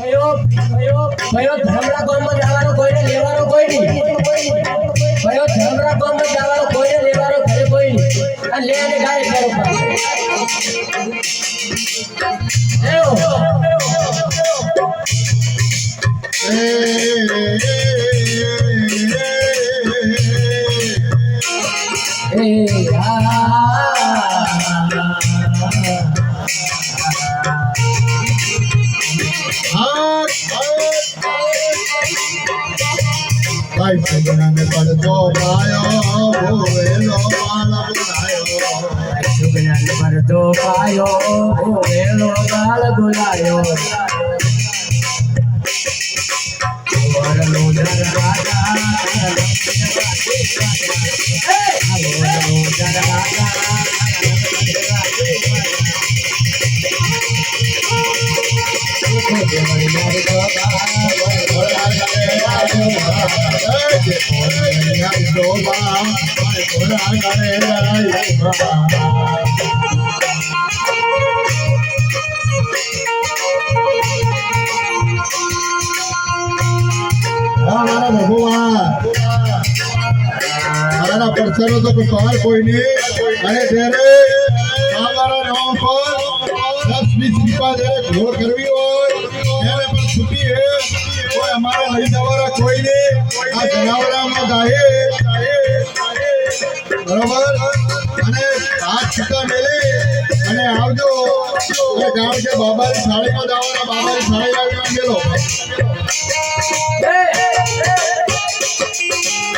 કયો કયો ધર્મડા ગામમાં જવાનો કોઈને લેવાનો કોઈ નહીં. કયો ધર્મડા ગામમાં જવાનો કોઈને લેવાનો ઘરે કોઈ નહીં. આ લે અને ગાય કરો ભાઈ સગડાને પડતો પાયો ભોવેલો માલ બોલાયો સુગનાન પરદો પાયો ભોવેલો ગાલ ગુલાયો વરનો દર મારા પરસેરો તો કોઈ સવાલ કોઈ નહીં અને જ્યારે અમારા નામ પર દસ વીસ રૂપિયા જ્યારે કરવી અને આવજો. અને ગામ કે બાબાની થાળીમાં જવાના બાબાની થાળી લાવીને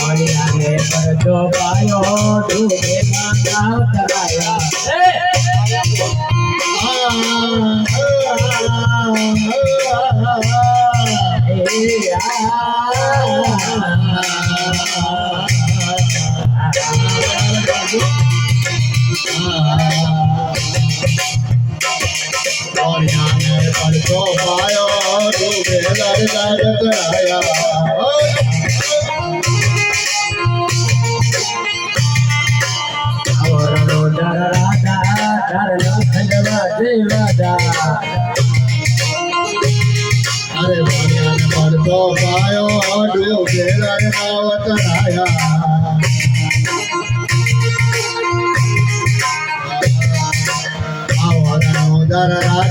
હરિયાને પરદો પાયો ડૂબે પડતો પાયો ખંડવા દેવાદા અરે પડતો પાયો ડૂબે લડ વતરાયા આવરણો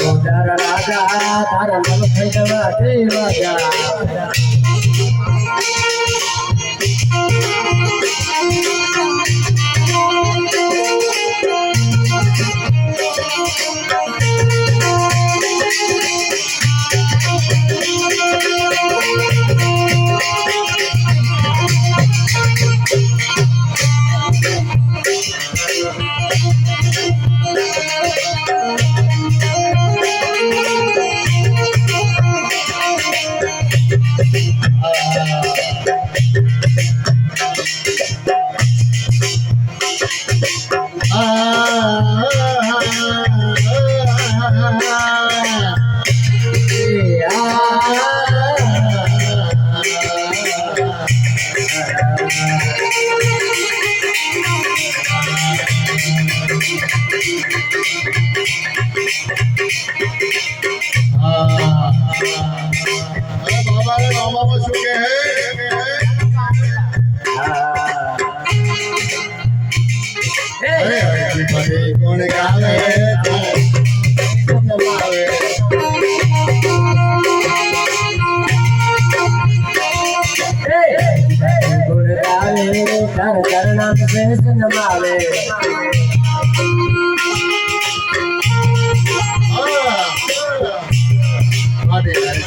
આવરણો દર રાજા તારા નવ ખંડવા દે રાજા અરે હરજી ફરી કોણ ગાવે આવે મારે હરજી રે કોણ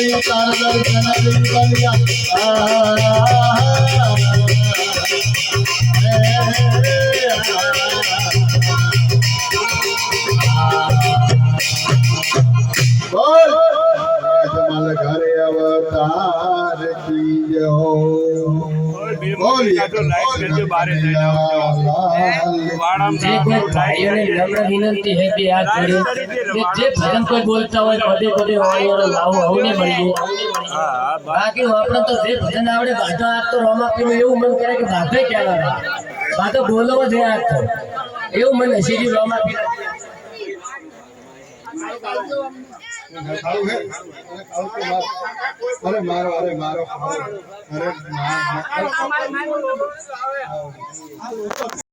I ah, ah, ah, ah, ah, ah, ah, ah, ah, નમ્ર વિનંતી છે કે આ ઘડી જે ભજન કોઈ બોલતા હોય પદે પદે વાણીઓનો લાવો આવને મળીએ બાકી આપણે તો જે ભજન આવડે ભાતો આ તો રોમાપીનું એવું મન કરે કે ભાતે ક્યાં આવે? ભાતો બોલવો જ આ તો એવું મને સીધી રોમાપી અરે મારો અરે મારો. અરે